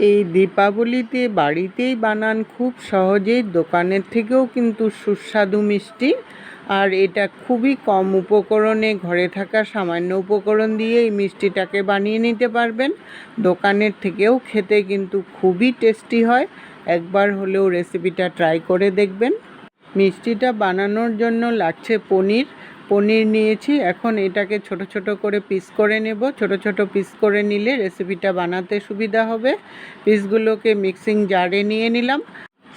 এই দীপাবলিতে বাড়িতেই বানান খুব সহজেই, দোকানের থেকেও কিন্তু সুস্বাদু মিষ্টি। আর এটা খুবই কম উপকরণে, ঘরে থাকা সামান্য উপকরণ দিয়ে এই মিষ্টিটাকে বানিয়ে নিতে পারবেন। দোকানের থেকেও খেতে কিন্তু খুবই টেস্টি হয়। একবার হলেও রেসিপিটা ট্রাই করে দেখবেন। মিষ্টিটা বানানোর জন্য লাগছে পনির। পনির নিয়েছি। এখন এটাকে ছোট ছোট করে পিস করে নেব। ছোট ছোট পিস করে নিলে রেসিপিটা বানাতে সুবিধা হবে। পিসগুলোকে মিক্সিং জারে নিয়ে নিলাম।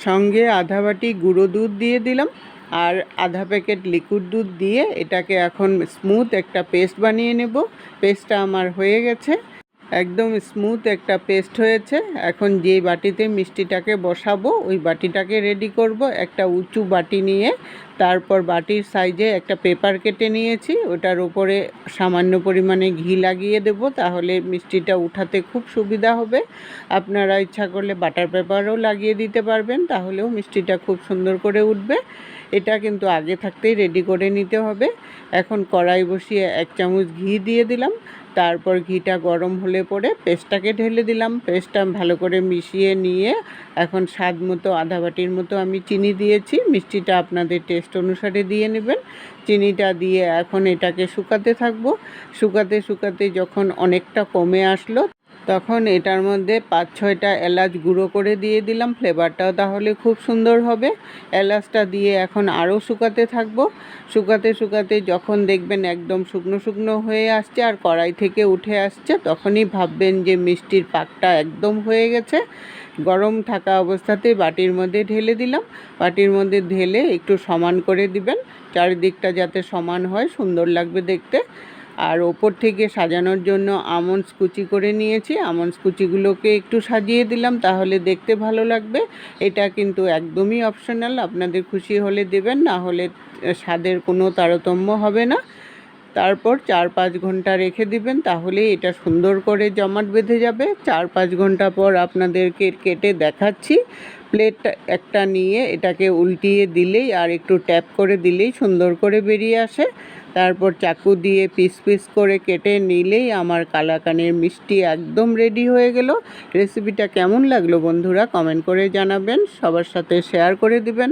সঙ্গে আধা বাটি গুঁড়ো দুধ দিয়ে দিলাম। আর আধা প্যাকেট লিকুইড দুধ দিয়ে এটাকে এখন স্মুথ একটা পেস্ট বানিয়ে নেব। পেস্টটা আমার হয়ে গেছে। একদম স্মুথ একটা পেস্ট হয়েছে। এখন যে বাটিতে মিষ্টিটাকে বসাবো, ওই বাটিটাকে রেডি করব। একটা উঁচু বাটি নিয়ে তারপর বাটির সাইজে একটা পেপার কেটে নিয়েছি, ওটার উপরে সামান্য পরিমাণে ঘি লাগিয়ে দেব, তাহলে মিষ্টিটা উঠাতে খুব সুবিধা হবে। আপনারা ইচ্ছা করলে বাটার পেপারও লাগিয়ে দিতে পারবেন, তাহলেও মিষ্টিটা খুব সুন্দর করে উঠবে। এটা কিন্তু আগে থাকতেই রেডি করে নিতে হবে। এখন কড়াই বসিয়ে এক চামচ ঘি দিয়ে দিলাম। তারপর ঘিটা গরম হলে পরে পেস্টটাকে ঢেলে দিলাম। পেস্টটা ভালো করে মিশিয়ে নিয়ে এখন স্বাদ মতো আধা বাটির মতো আমি চিনি দিয়েছি। মিষ্টিটা আপনাদের টেস্ট অনুসারে দিয়ে নেবেন। চিনিটা দিয়ে এখন এটাকে শুকাতে থাকব। শুকাতে শুকাতে যখন অনেকটা কমে আসলো তখন এটার মধ্যে পাঁচ ছয়টা এলাচ গুঁড়ো করে দিয়ে দিলাম। ফ্লেভারটাও তাহলে খুব সুন্দর হবে। এলাচটা দিয়ে এখন আরও শুকাতে থাকব। শুকাতে শুকাতে যখন দেখবেন একদম শুকনো শুকনো হয়ে আসছে আর কড়াই থেকে উঠে আসছে, তখনই ভাববেন যে মিষ্টির পাকটা একদম হয়ে গেছে। গরম থাকা অবস্থাতেই বাটির মধ্যে ঢেলে দিলাম। বাটির মধ্যে ঢেলে একটু সমান করে দিবেন। চারিদিকটা যাতে সমান হয়, সুন্দর লাগবে দেখতে। আর ওপর থেকে সাজানোর জন্য আমন্ডস কুচি করে নিয়েছি। আমন্ডস কুচিগুলোকে একটু সাজিয়ে দিলাম, তাহলে দেখতে ভালো লাগবে। এটা কিন্তু একদমই অপশনাল আপনাদের খুশি হলে দেবেন, না হলে স্বাদের কোনো তারতম্য হবে না। তারপর চার পাঁচ ঘণ্টা রেখে দিবেন, তাহলে এটা সুন্দর করে জমাট বেঁধে যাবে। চার পাঁচ ঘণ্টা পর আপনাদেরকে কেটে দেখাচ্ছি। প্লেট একটা নিয়ে এটাকে উল্টিয়ে দিলেই আর একটু ট্যাপ করে দিলেই সুন্দর করে বেরিয়ে আসে। তারপর চাকু দিয়ে পিস পিস করে কেটে নিলেই আমার কালাকানের মিষ্টি একদম রেডি হয়ে গেল। রেসিপিটা কেমন লাগল বন্ধুরা কমেন্ট করে জানাবেন, সবার সাথে শেয়ার করে দিবেন।